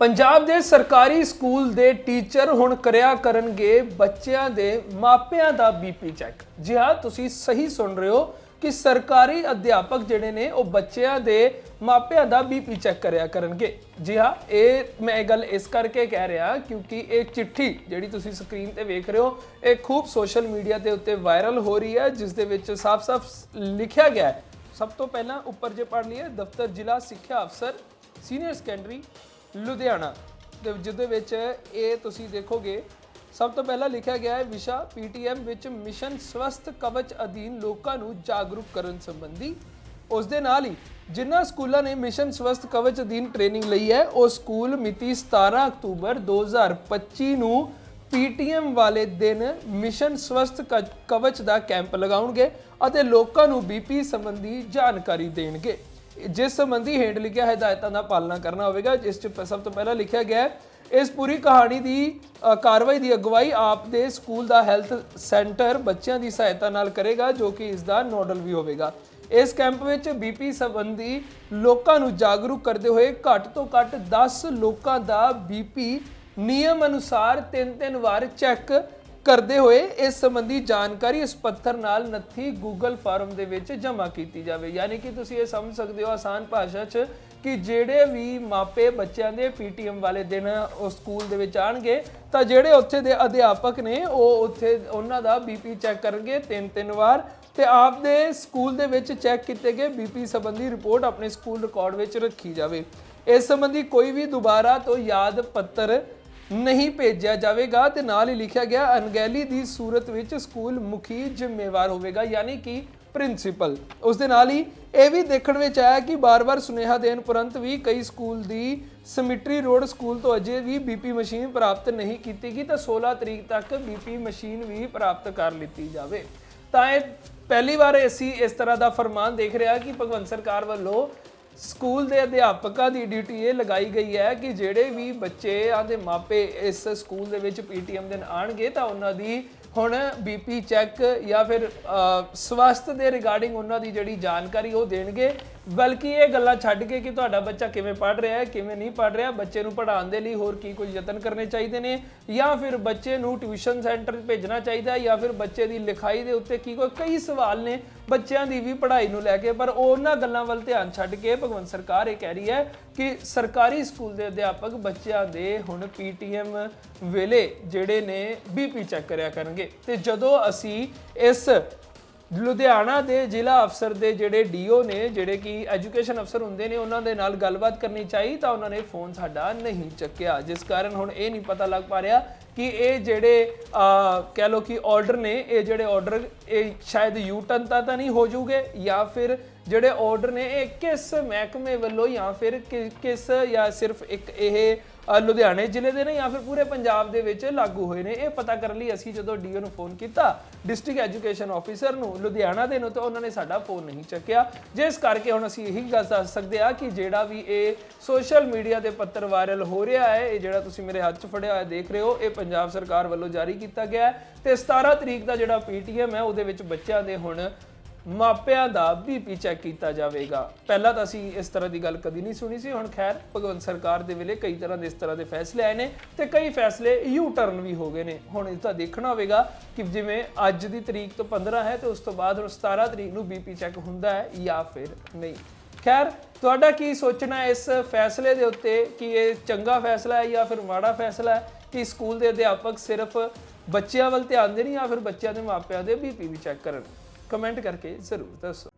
ਪੰਜਾਬ ਦੇ ਸਰਕਾਰੀ ਸਕੂਲ ਦੇ ਟੀਚਰ ਹੁਣ ਕਰਿਆ ਕਰਨਗੇ ਬੱਚਿਆਂ ਦੇ ਮਾਪਿਆਂ ਦਾ ਬੀਪੀ ਚੈੱਕ। ਜੀ ਹਾਂ, ਤੁਸੀਂ ਸਹੀ ਸੁਣ ਰਹੇ ਹੋ ਕਿ ਸਰਕਾਰੀ ਅਧਿਆਪਕ ਜਿਹੜੇ ਨੇ, ਉਹ ਬੱਚਿਆਂ ਦੇ ਮਾਪਿਆਂ ਦਾ ਬੀਪੀ ਚੈੱਕ ਕਰਿਆ ਕਰਨਗੇ। ਜੀ ਹਾਂ, ਇਹ ਮੈਂ ਇਹ ਗੱਲ ਇਸ ਕਰਕੇ ਕਹਿ ਰਿਹਾ ਕਿਉਂਕਿ ਇਹ ਚਿੱਠੀ ਜਿਹੜੀ ਤੁਸੀਂ ਸਕਰੀਨ ਤੇ ਵੇਖ ਰਹੇ ਹੋ, ਇਹ ਖੂਬ ਸੋਸ਼ਲ ਮੀਡੀਆ ਦੇ ਉੱਤੇ ਵਾਇਰਲ ਹੋ ਰਹੀ ਹੈ, ਜਿਸ ਦੇ ਵਿੱਚ ਸਾਫ਼-ਸਾਫ਼ ਲਿਖਿਆ ਗਿਆ ਹੈ। ਸਭ ਤੋਂ ਪਹਿਲਾਂ ਉੱਪਰ ਜੇ ਪੜ੍ਹ ਲਈਏ, ਦਫ਼ਤਰ ਜ਼ਿਲ੍ਹਾ ਸਿੱਖਿਆ ਅਫਸਰ, ਸੀਨੀਅਰ ਸੈਕੰਡਰੀ ਲੁਧਿਆਣਾ ਦੇ ਜਿਹਦੇ ਵਿੱਚ ਇਹ ਤੁਸੀਂ ਦੇਖੋਗੇ, ਸਭ ਤੋਂ ਪਹਿਲਾਂ ਲਿਖਿਆ ਗਿਆ ਹੈ, ਵਿਸ਼ਾ ਪੀਟੀਐਮ ਵਿੱਚ ਮਿਸ਼ਨ ਸਵਸਥ ਕਵਚ ਅਧੀਨ ਲੋਕਾਂ ਨੂੰ ਜਾਗਰੂਕ ਕਰਨ ਸੰਬੰਧੀ। ਉਸ ਦੇ ਨਾਲ ਹੀ ਜਿਨ੍ਹਾਂ ਸਕੂਲਾਂ ਨੇ ਮਿਸ਼ਨ ਸਵਸਥ ਕਵਚ ਅਧੀਨ ਟ੍ਰੇਨਿੰਗ ਲਈ ਹੈ, ਉਹ ਸਕੂਲ ਮਿਤੀ 17 ਅਕਤੂਬਰ 2025 ਨੂੰ ਪੀਟੀਐਮ ਵਾਲੇ ਦਿਨ ਮਿਸ਼ਨ ਸਵਸਥ ਕ- ਕਵਚ ਦਾ ਕੈਂਪ ਲਗਾਉਣਗੇ ਅਤੇ ਲੋਕਾਂ ਨੂੰ ਬੀਪੀ ਸੰਬੰਧੀ ਜਾਣਕਾਰੀ ਦੇਣਗੇ। ਜਿਸ ਸੰਬੰਧੀ ਹੇਠ ਲਿਖਿਆ ਹਦਾਇਤਾਂ ਦਾ ਪਾਲਣਾ ਕਰਨਾ ਹੋਵੇਗਾ, ਜਿਸ ਚ ਸਭ ਤੋਂ ਪਹਿਲਾਂ ਲਿਖਿਆ ਗਿਆ ਹੈ, ਇਸ ਪੂਰੀ ਕਹਾਣੀ ਦੀ ਕਾਰਵਾਈ ਦੀ ਅਗਵਾਈ ਆਪ ਦੇ ਸਕੂਲ ਦਾ ਹੈਲਥ ਸੈਂਟਰ ਬੱਚਿਆਂ ਦੀ ਸਹਾਇਤਾ ਨਾਲ ਕਰੇਗਾ, ਜੋ ਕਿ ਇਸ ਦਾ ਨੋਡਲ ਵੀ ਹੋਵੇਗਾ। ਇਸ ਕੈਂਪ ਵਿੱਚ ਬੀਪੀ ਸੰਬੰਧੀ ਲੋਕਾਂ ਨੂੰ ਜਾਗਰੂਕ ਕਰਦੇ ਹੋਏ ਘੱਟ ਤੋਂ ਘੱਟ 10 ਲੋਕਾਂ ਦਾ ਬੀਪੀ ਨਿਯਮ ਅਨੁਸਾਰ ਤਿੰਨ ਤਿੰਨ ਵਾਰ ਚੈੱਕ ਕਰਦੇ ਹੋਏ ਇਸ ਸੰਬੰਧੀ ਜਾਣਕਾਰੀ ਇਸ ਪੱਤਰ ਨਾਲ ਨੱਥੀ ਗੂਗਲ ਫਾਰਮ ਦੇ ਵਿੱਚ ਜਮ੍ਹਾਂ ਕੀਤੀ ਜਾਵੇ। ਯਾਨੀ ਕਿ ਤੁਸੀਂ ਇਹ ਸਮਝ ਸਕਦੇ ਹੋ ਆਸਾਨ ਭਾਸ਼ਾ 'ਚ ਕਿ ਜਿਹੜੇ ਵੀ ਮਾਪੇ ਬੱਚਿਆਂ ਦੇ ਪੀਟੀਐਮ ਵਾਲੇ ਦਿਨ ਉਹ ਸਕੂਲ ਦੇ ਵਿੱਚ ਆਣਗੇ, ਤਾਂ ਜਿਹੜੇ ਉੱਥੇ ਦੇ ਅਧਿਆਪਕ ਨੇ ਉਹ ਉੱਥੇ ਉਹਨਾਂ ਦਾ ਬੀਪੀ ਚੈੱਕ ਕਰਨਗੇ ਤਿੰਨ ਤਿੰਨ ਵਾਰ ਤੇ ਆਪ ਦੇ ਸਕੂਲ ਦੇ ਵਿੱਚ ਚੈੱਕ ਕੀਤੇ ਗਏ ਬੀਪੀ ਸੰਬੰਧੀ ਰਿਪੋਰਟ ਆਪਣੇ ਸਕੂਲ ਰਿਕਾਰਡ ਵਿੱਚ ਰੱਖੀ ਜਾਵੇ। ਇਸ ਸੰਬੰਧੀ ਕੋਈ ਵੀ ਦੁਬਾਰਾ ਤੋਂ ਯਾਦ ਪੱਤਰ ਨਹੀਂ ਭੇਜਿਆ ਜਾਵੇਗਾ ਤੇ ਨਾਲ ਹੀ ਲਿਖਿਆ ਗਿਆ, ਅਣਗਹਿਲੀ ਦੀ ਸੂਰਤ ਵਿੱਚ ਸਕੂਲ ਮੁਖੀ ਜ਼ਿੰਮੇਵਾਰ ਹੋਵੇਗਾ, ਯਾਨੀ ਕਿ ਪ੍ਰਿੰਸੀਪਲ। ਉਸ ਦੇ ਨਾਲ ਹੀ ਇਹ ਵੀ ਦੇਖਣ ਵਿੱਚ ਆਇਆ ਕਿ ਬਾਰ-ਬਾਰ ਸੁਨੇਹਾ ਦੇਣ ਉਪਰੰਤ ਵੀ ਕਈ ਸਕੂਲ ਦੀ ਸਮਿਟਰੀ ਰੋਡ ਸਕੂਲ ਤੋਂ ਅਜੇ ਵੀ ਬੀਪੀ ਮਸ਼ੀਨ ਪ੍ਰਾਪਤ ਨਹੀਂ ਕੀਤੀ ਗਈ, ਤਾਂ 16 ਤਰੀਕ ਤੱਕ ਬੀਪੀ ਮਸ਼ੀਨ ਵੀ ਪ੍ਰਾਪਤ ਕਰ ਲਿੱਤੀ ਜਾਵੇ। ਤਾਂ ਇਹ ਪਹਿਲੀ ਵਾਰ ਅਸੀਂ ਇਸ ਤਰ੍ਹਾਂ ਦਾ ਫਰਮਾਨ ਦੇਖ ਰਿਹਾ ਕਿ ਭਗਵੰਤ ਸਰਕਾਰ ਵੱਲੋਂ ਸਕੂਲ ਦੇ ਅਧਿਆਪਕਾਂ ਦੀ ਡਿਊਟੀ ਇਹ ਲਗਾਈ ਗਈ ਹੈ ਕਿ ਜਿਹੜੇ ਵੀ ਬੱਚੇ ਦੇ ਮਾਪੇ ਇਸ ਸਕੂਲ ਦੇ ਵਿੱਚ ਪੀਟੀਐਮ ਦਿਨ ਆਣਗੇ ਤਾਂ ਉਹਨਾਂ ਦੀ ਹੁਣ ਬੀਪੀ ਚੈੱਕ ਜਾਂ ਫਿਰ ਅ, ਸਵਾਸਥ ਦੇ ਰਿਗਾਰਡਿੰਗ ਉਹਨਾਂ ਦੀ ਜਿਹੜੀ ਜਾਣਕਾਰੀ ਉਹ ਦੇਣਗੇ। ਬਲਕਿ ਇਹ ਗੱਲਾਂ ਛੱਡ ਕੇ ਕਿ ਤੁਹਾਡਾ ਬੱਚਾ ਕਿਵੇਂ ਪੜ੍ਹ ਰਿਹਾ ਹੈ ਕਿਵੇਂ ਨਹੀਂ ਪੜ੍ਹ ਰਿਹਾ ਬੱਚੇ ਨੂੰ ਪੜ੍ਹਾਉਣ ਦੇ ਲਈ ਹੋਰ ਕੀ ਕੋਈ ਯਤਨ ਕਰਨੇ ਚਾਹੀਦੇ ਨੇ ਜਾਂ ਫਿਰ ਬੱਚੇ ਨੂੰ ਟਿਊਸ਼ਨ ਸੈਂਟਰ ਭੇਜਣਾ ਚਾਹੀਦਾ ਹੈ ਜਾਂ ਫਿਰ ਬੱਚੇ ਦੀ ਲਿਖਾਈ ਦੇ ਉੱਤੇ ਕੀ ਕੋਈ ਕਈ ਸਵਾਲ ਨੇ ਬੱਚਿਆਂ ਦੀ ਵੀ ਪੜ੍ਹਾਈ ਨੂੰ ਲੈ ਕੇ, ਪਰ ਉਹਨਾਂ ਗੱਲਾਂ ਵੱਲ ਧਿਆਨ ਛੱਡ ਕੇ ਭਗਵੰਤ ਸਰਕਾਰ ਇਹ ਕਹਿ ਰਹੀ ਹੈ ਕਿ ਸਰਕਾਰੀ ਸਕੂਲ ਦੇ ਅਧਿਆਪਕ ਬੱਚਿਆਂ ਦੇ ਹੁਣ ਪੀਟੀਐਮ ਵੇਲੇ ਜਿਹੜੇ ਨੇ ਬੀਪੀ ਚੈੱਕ ਕਰਿਆ ਕਰਨਗੇ। ਤੇ ਜਦੋਂ ਅਸੀਂ ਇਸ ਲੁਧਿਆਣਾ ਦੇ ਜ਼ਿਲ੍ਹਾ ਅਫਸਰ ਦੇ ਜਿਹੜੇ ਡੀਓ ਨੇ, ਜਿਹੜੇ ਕਿ ਐਜੂਕੇਸ਼ਨ ਅਫਸਰ ਹੁੰਦੇ ਨੇ, ਉਹਨਾਂ ਦੇ ਨਾਲ ਗੱਲਬਾਤ ਕਰਨੀ ਚਾਹੀ ਤਾਂ ਉਹਨਾਂ ਨੇ ਫੋਨ ਸਾਡਾ ਨਹੀਂ ਚੱਕਿਆ। ਜਿਸ ਕਾਰਨ ਹੁਣ ਇਹ ਨਹੀਂ ਪਤਾ ਲੱਗ ਪਾ ਰਿਹਾ ਕਿ ਇਹ ਜਿਹੜੇ ਕਹਿ ਲੋ ਕਿ ਆਰਡਰ ਨੇ, ਇਹ ਜਿਹੜੇ ਆਰਡਰ ਇਹ ਸ਼ਾਇਦ ਯੂ ਟਰਨ ਤਾਂ ਨਹੀਂ ਹੋ ਜਾਊਗੇ ਜਾਂ ਫਿਰ ਜਿਹੜੇ ਆਰਡਰ ਨੇ, ਇਹ ਕਿਸ ਮਹਿਕਮੇ ਵੱਲੋਂ ਜਾਂ ਫਿਰ ਕਿਸ ਜਾਂ ਸਿਰਫ ਇੱਕ ਇਹ ਲੁਧਿਆਣੇ ਜ਼ਿਲ੍ਹੇ ਦੇ ਨੇ ਜਾਂ ਫਿਰ ਪੂਰੇ ਪੰਜਾਬ ਦੇ ਵਿੱਚ ਲਾਗੂ ਹੋਏ ਨੇ? ਇਹ ਪਤਾ ਕਰਨ ਲਈ ਅਸੀਂ ਜਦੋਂ ਡੀਓ ਨੂੰ ਫੋਨ ਕੀਤਾ ਡਿਸਟ੍ਰਿਕਟ ਐਜੂਕੇਸ਼ਨ ਆਫੀਸਰ ਨੂੰ, ਲੁਧਿਆਣਾ ਦੇ ਨੂੰ, ਤਾਂ ਉਹਨਾਂ ਨੇ ਸਾਡਾ ਫੋਨ ਨਹੀਂ ਚੱਕਿਆ। ਜਿਸ ਕਰਕੇ ਹੁਣ ਅਸੀਂ ਇਹੀ ਗੱਲ ਦੱਸ ਸਕਦੇ ਆ ਕਿ ਜਿਹੜਾ ਵੀ ਇਹ ਸੋਸ਼ਲ ਮੀਡੀਆ ਤੇ ਪੱਤਰ ਵਾਇਰਲ ਹੋ ਰਿਹਾ ਹੈ, ਇਹ ਜਿਹੜਾ ਤੁਸੀਂ ਮੇਰੇ ਹੱਥ 'ਚ ਫੜਿਆ ਹੋਇਆ ਦੇਖ ਰਹੇ ਹੋ, ਇਹ ਪੰਜਾਬ ਸਰਕਾਰ ਵੱਲੋਂ ਜਾਰੀ ਕੀਤਾ ਗਿਆ ਹੈ। ਤੇ 17 ਤਰੀਕ ਦਾ ਜਿਹੜਾ ਪੀਟੀਐਮ ਹੈ, ਉਹਦੇ ਵਿੱਚ ਬੱਚਿਆਂ ਦੇ ਹੁਣ ਮਾਪਿਆਂ ਦਾ ਬੀਪੀ ਚੈੱਕ ਕੀਤਾ ਜਾਵੇਗਾ। ਪਹਿਲਾਂ ਤਾਂ ਅਸੀਂ ਇਸ ਤਰ੍ਹਾਂ ਦੀ ਗੱਲ ਕਦੀ ਨਹੀਂ ਸੁਣੀ ਸੀ। ਹੁਣ ਖੈਰ, ਭਗਵੰਤ ਸਰਕਾਰ ਦੇ ਵੇਲੇ ਕਈ ਤਰ੍ਹਾਂ ਦੇ ਇਸ ਤਰ੍ਹਾਂ ਦੇ ਫੈਸਲੇ ਆਏ ਨੇ ਤੇ ਕਈ ਫੈਸਲੇ ਯੂ ਟਰਨ ਵੀ ਹੋ ਗਏ ਨੇ। ਹੁਣ ਇਹ ਤਾਂ ਦੇਖਣਾ ਹੋਵੇਗਾ ਕਿ ਜਿਵੇਂ ਅੱਜ ਦੀ ਤਰੀਕ ਤੋਂ 15 ਹੈ ਤੇ ਉਸ ਤੋਂ ਬਾਅਦ ਹੁਣ 17 ਤਰੀਕ ਨੂੰ ਬੀਪੀ ਚੈੱਕ ਹੁੰਦਾ ਹੈ ਜਾਂ ਫਿਰ ਨਹੀਂ। ਖੈਰ, ਤੁਹਾਡਾ ਕੀ ਸੋਚਣਾ ਇਸ ਫੈਸਲੇ ਦੇ ਉੱਤੇ ਕਿ ਇਹ ਚੰਗਾ ਫੈਸਲਾ ਹੈ ਜਾਂ ਫਿਰ ਮਾੜਾ ਫੈਸਲਾ ਹੈ? ਕਿ ਸਕੂਲ ਦੇ ਅਧਿਆਪਕ ਸਿਰਫ ਬੱਚਿਆਂ ਵੱਲ ਧਿਆਨ ਦੇਣ ਜਾਂ ਫਿਰ ਬੱਚਿਆਂ ਦੇ ਮਾਪਿਆਂ ਦੇ ਬੀਪੀ ਵੀ ਚੈੱਕ ਕਰਨ? ਕਮੈਂਟ ਕਰਕੇ ਜ਼ਰੂਰ ਦੱਸੋ।